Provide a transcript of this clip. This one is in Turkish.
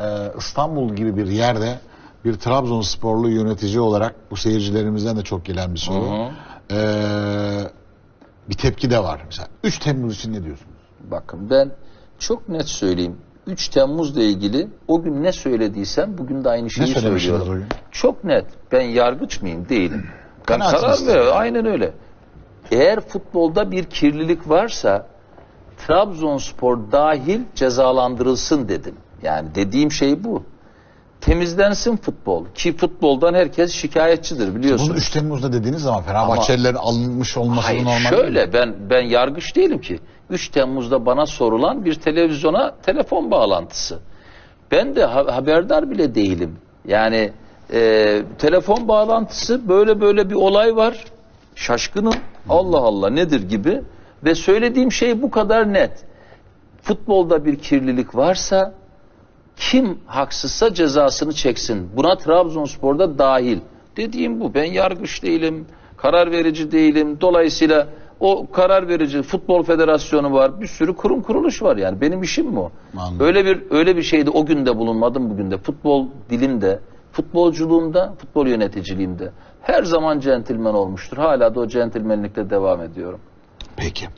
e, İstanbul gibi bir yerde bir Trabzonsporlu yönetici olarak bu seyircilerimizden de çok gelen bir soru. E, bir tepki de var. Mesela 3 Temmuz için ne diyorsunuz? Bakın ben çok net söyleyeyim. 3 Temmuz'la ilgili o gün ne söylediysem bugün de aynı şeyi söylemiştiniz söylüyorum. Çok net. Ben yargıç mıyım? Değilim. Ben Kanaatsiniz. karar veriyorum. Aynen öyle. Eğer futbolda bir kirlilik varsa Trabzonspor dahil cezalandırılsın dedim. Yani dediğim şey bu. Temizlensin futbol. Ki futboldan herkes şikayetçidir biliyorsunuz. Bunu 3 Temmuz'da dediğiniz zaman Fenerbahçelilerin alınmış olması Hayır normal. şöyle ben ben yargıç değilim ki. 3 Temmuz'da bana sorulan bir televizyona telefon bağlantısı. Ben de ha- haberdar bile değilim. Yani e, telefon bağlantısı böyle böyle bir olay var. Şaşkınım. Allah Allah nedir gibi. Ve söylediğim şey bu kadar net. Futbolda bir kirlilik varsa kim haksızsa cezasını çeksin. Buna Trabzonspor'da dahil. Dediğim bu. Ben yargıç değilim, karar verici değilim. Dolayısıyla o karar verici futbol federasyonu var. Bir sürü kurum kuruluş var yani. Benim işim bu. Anladım. Öyle bir öyle bir şeyde o günde bulunmadım bugün de. Futbol dilimde, futbolculuğumda, futbol yöneticiliğimde her zaman centilmen olmuştur. Hala da o centilmenlikle devam ediyorum. Peki.